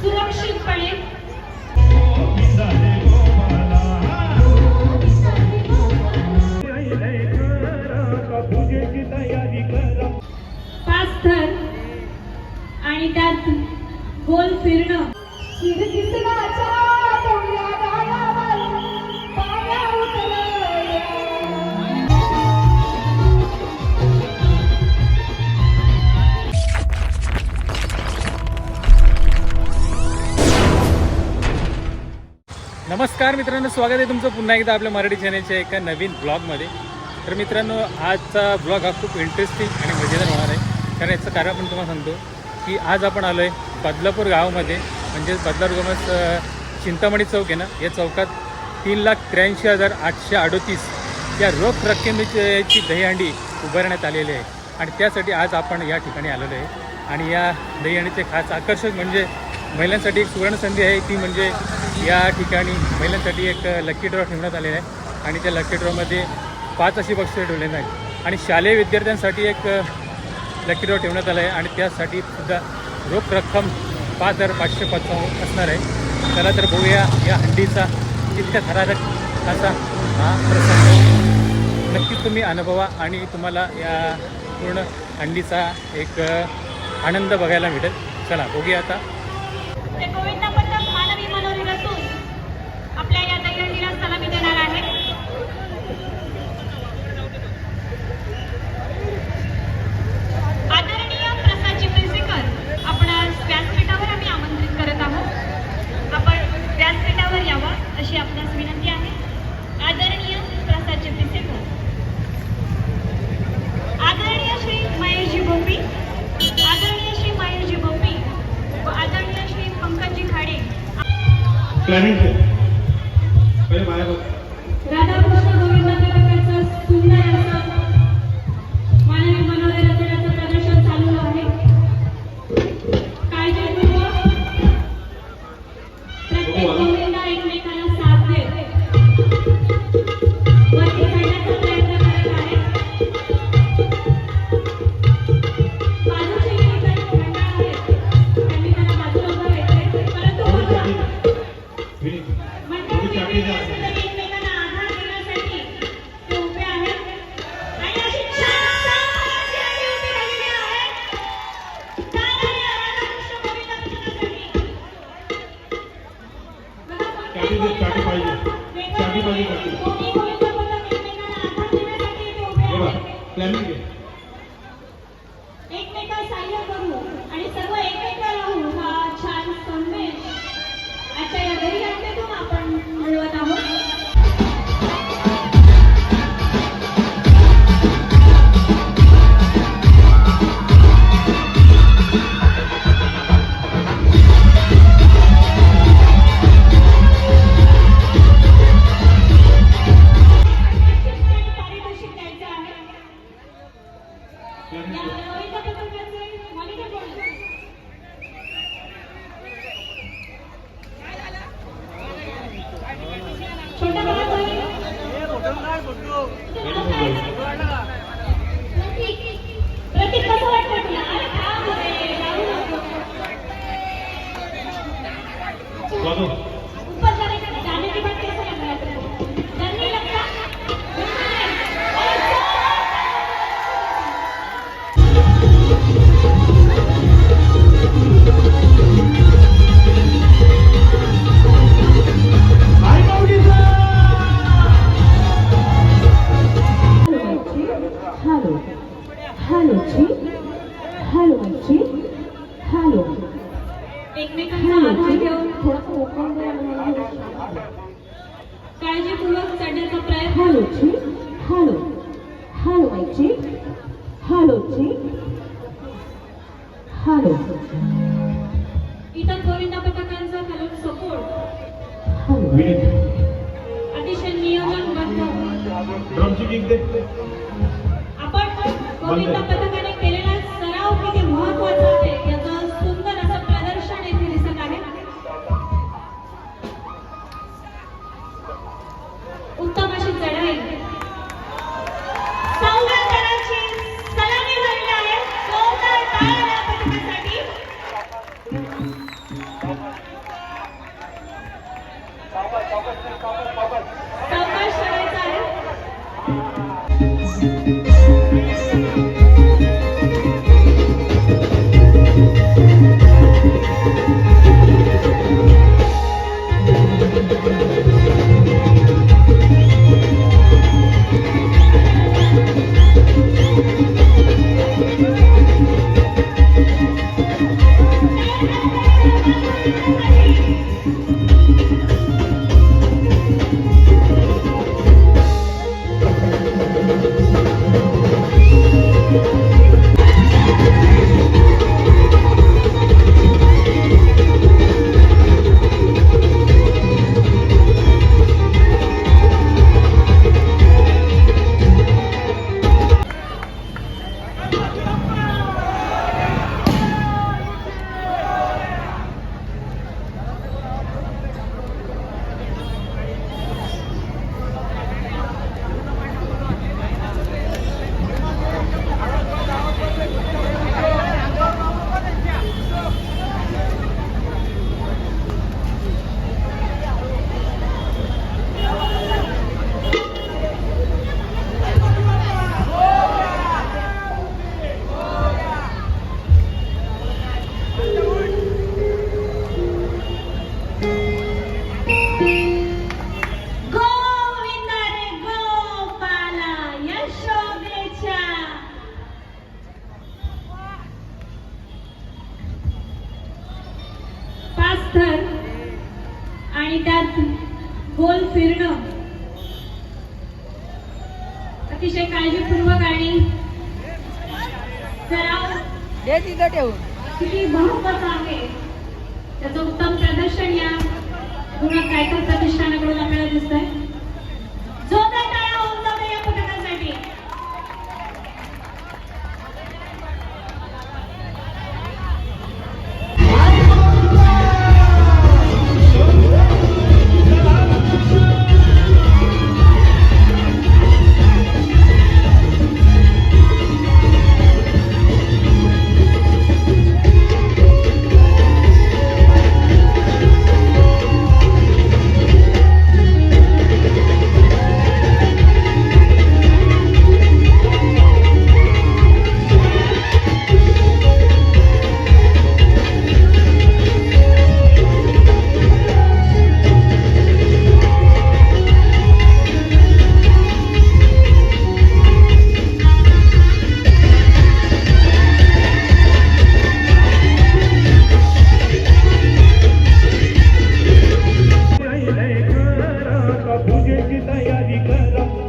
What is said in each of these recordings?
सुरक्षितपणे. पूजेची तयारी करा पाच थर आणि त्यात गोल फिरणं. नमस्कार मित्रांनो स्वागत आहे तुमचं पुन्हा एकदा आपल्या मराठी चॅनलच्या एका नवीन ब्लॉगमध्ये तर मित्रांनो आजचा ब्लॉग हा खूप इंटरेस्टिंग आणि मजेदार होणार आहे. कारण याचं कारण पण तुम्हाला सांगतो की आज आपण आलो आहे बदलापूर गावामध्ये. म्हणजेच बदलापूर गावात चिंतामणी चौक आहे ना? या चौकात तीन लाख त्र्याऐंशी हजार आठशे अडोतीस या रोख रक्कमेची दहीहंडी उभारण्यात आलेली आहे. आणि त्यासाठी आज आपण या ठिकाणी आलेलो आहे. आणि या दहीहंडीचे खास आकर्षक म्हणजे महिलांसाठी एक सुवर्णसंधी आहे. ती म्हणजे या ठिकाणी महिलांसाठी एक लकी ड्रॉ ठेवण्यात आलेला आहे. आणि त्या लकी ड्रॉमध्ये पाच अशी बक्षिसं ठेवलेली आहेत. आणि शालेय विद्यार्थ्यांसाठी एक लकी ड्रॉ ठेवण्यात आला आहे. आणि त्यासाठी सुद्धा रोख रक्कम पाच हजार पाचशे पंचावन्न असणार आहे. चला तर बघूया या हंडीचा इतक्या थरारक असा हा प्रसंग. नक्कीच तुम्ही अनुभवा आणि तुम्हाला या पूर्ण हंडीचा एक आनंद बघायला भेटेल चला बघूया आता. 고! Santo. Itang po rin napatakan sa kalong support. Winit. Addition niyo ng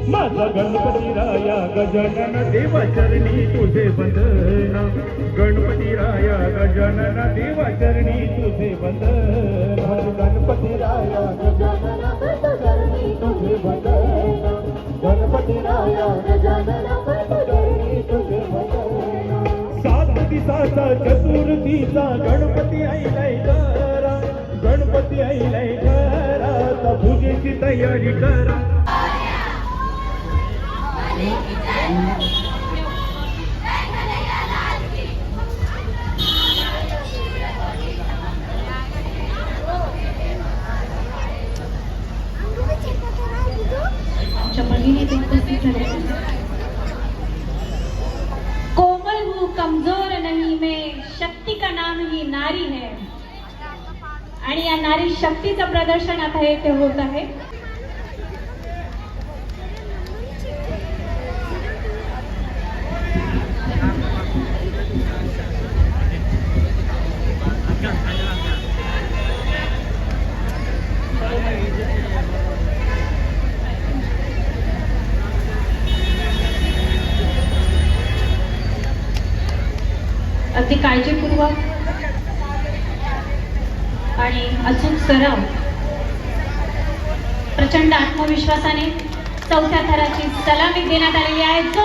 माझा गणपती राया गजानन देवाचरणी तुझे वंदना. गणपती राया गजानन देवाचरणी तुझे वंदना. गणपती राया गजानन तुझे वंदना. गणपती राया गजानन देवा तुझे सात चतुर्थीचा गणपती आईलाय करा. गणपती आईलाय करा. आता पूजेची तयारी करा. आमच्या कोमल हूँ कमजोर नहीं मैं शक्ति का नाम ही नारी है. आणि या नारी शक्तीचं प्रदर्शन आता येथे होत आहे. विश्वासाने चौथ्या थराची सलामी देण्यात आलेली आहे. जो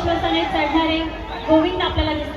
विश्वासाने चढणारे गोविंद आपल्याला दिसतात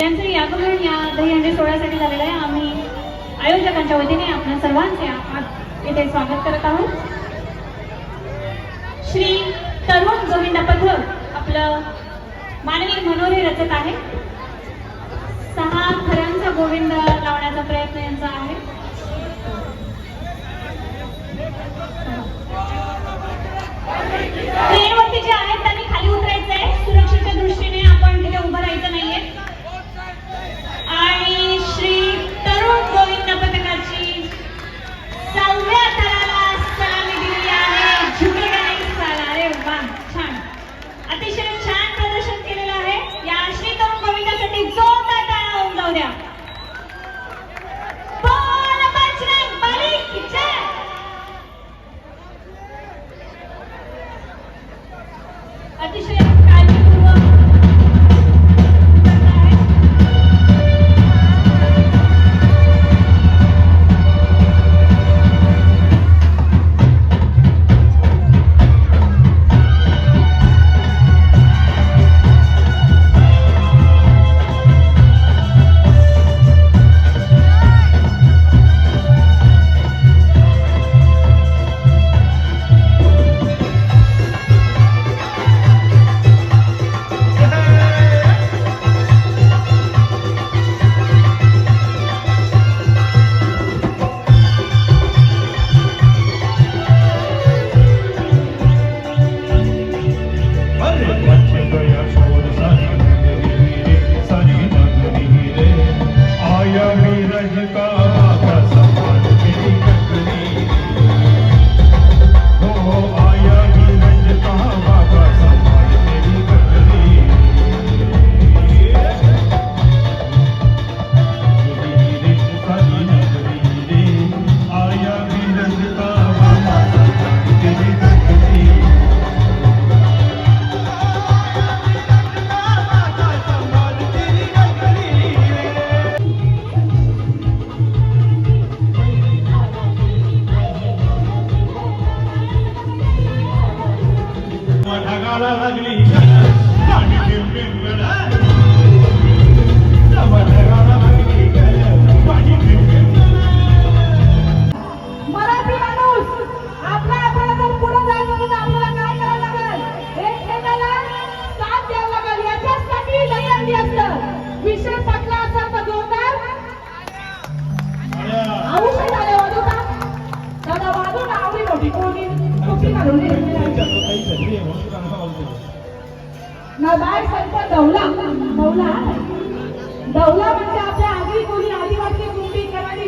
यांचं यागमन या या दहीहंडी सोहळ्यासाठी झालेलं आहे. आम्ही आयोजकांच्या वतीने आपल्या सर्वांचे इथे स्वागत करत आहोत. श्री तरुण गोविंद पथक आपलं मानवी मनोरे रचत आहे. सहा थरांचा गोविंद लावण्याचा प्रयत्न यांचा आहे.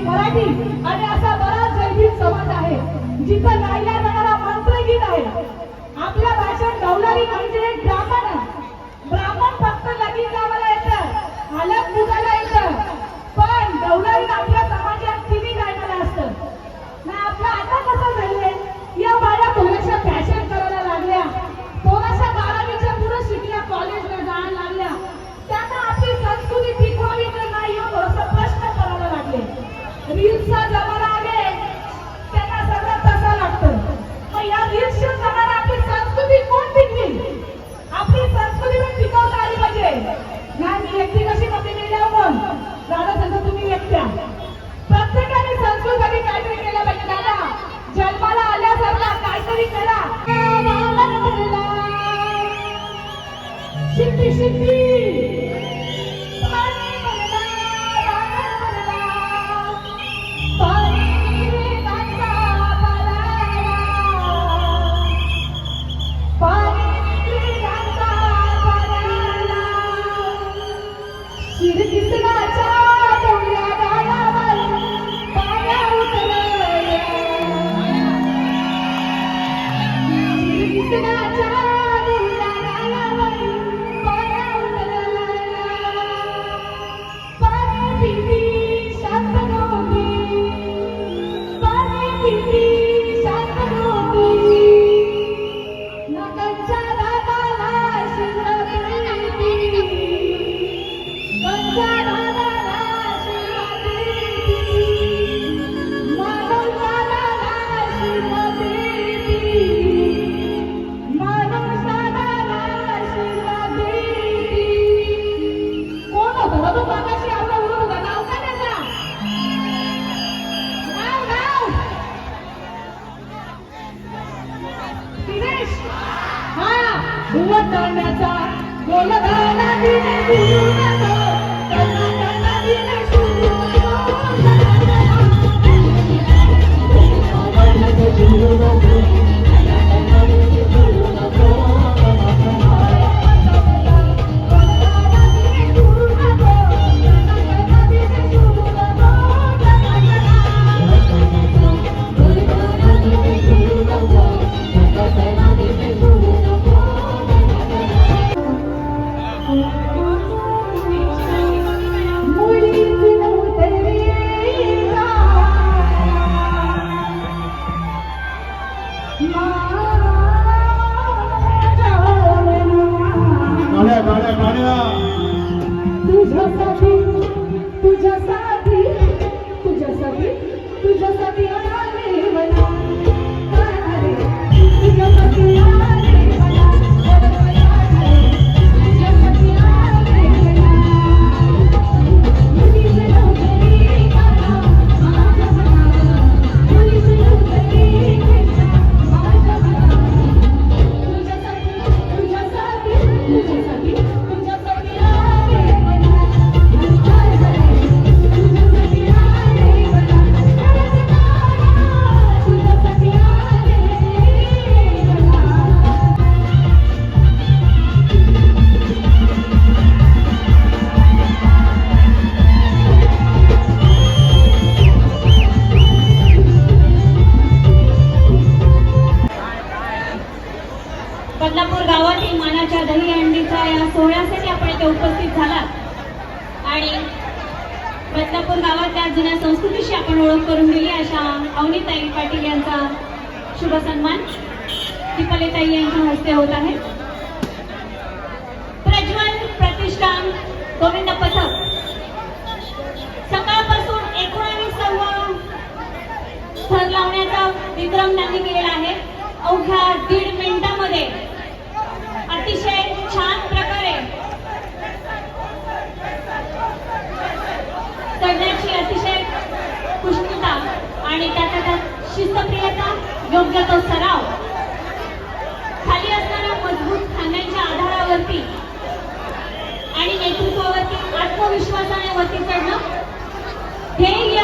मराठी आणि असा बराच जैविक समाज आहे जिथं गायला जाणारा मंत्रगीत आहे. आपल्या भाषेत दौलारी म्हणजे ब्राह्मण. ब्राह्मण फक्त लगीन गावाला येतं अलग पूजाला येतं. पण दौलारी आपल्या समाजात किती गायला असतं? ना आपलं आता कसं झालंय? या बाया थोड्याशा फॅशन करायला लागल्या. थोड्याशा बारावीच्या पुढे शिकल्या कॉलेजला जायला लागल्या. त्यांना आपली संस्कृती रील्सचा जमाना आले त्यांना सगळं तसं लागतं. मग या रील्सच्या जमाना आपली संस्कृती कोण टिकवी आपली संस्कृती पण टिकवता आली पाहिजे? नाही मी व्यक्ती कशी कमी केल्या हो पण? दादा सांगतो तुम्ही व्यक्त्या प्रत्येकाने संस्कृतीसाठी काहीतरी केलं पाहिजे. दादा जन्माला आल्यासारखा काहीतरी करा. शिकली शिकली Yeah. शिस्तप्रियता योग्य तो सराव. खाली असणाऱ्या मजबूत खांद्यांच्या आधारावरती आणि नेतृत्वावरती आत्मविश्वासाने वरती चढणं ध्येय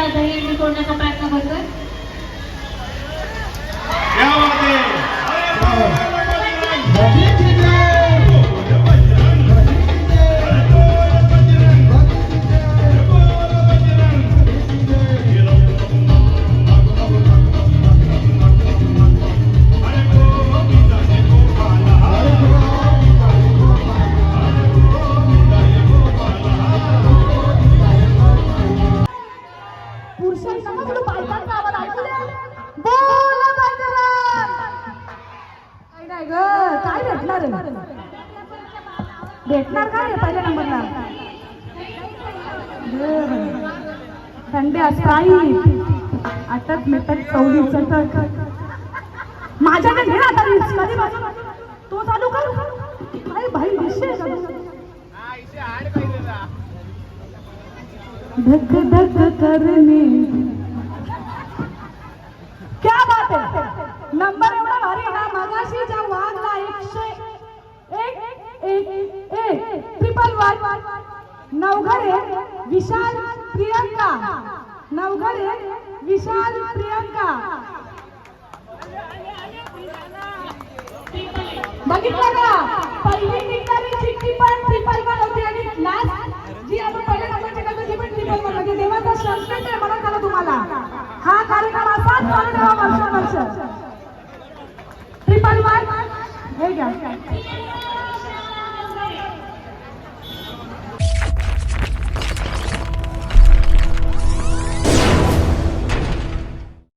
കഥ എഴുതിക്കൊണ്ടൊക്കെ പ്രയത്നപ്പെട്ടു भेटणार का रे? पहिल्या नंबरला? थंडे असताही आताच मी तर माझ्याकडे घे आता तो चालू कर. भाई भाई विशेष धक धक करने क्या बात है नंबर एवढा भारी ना? मगाशी ज्या वाघला एकशे ट्रिपल वन नवघरे विशाल प्रियंका. नवघरे विशाल प्रियंका. बघितलं का पहिली निघणारी चिठ्ठी पण ट्रिपल वन होती आणि लास्ट जी आपण पहिल्या पण ट्रिपल वन होती. देवाचा संस्कृत आहे मला तुम्हाला. हा कार्यक्रम असाच चालू ठेवा ट्रिपल वन हे घ्या.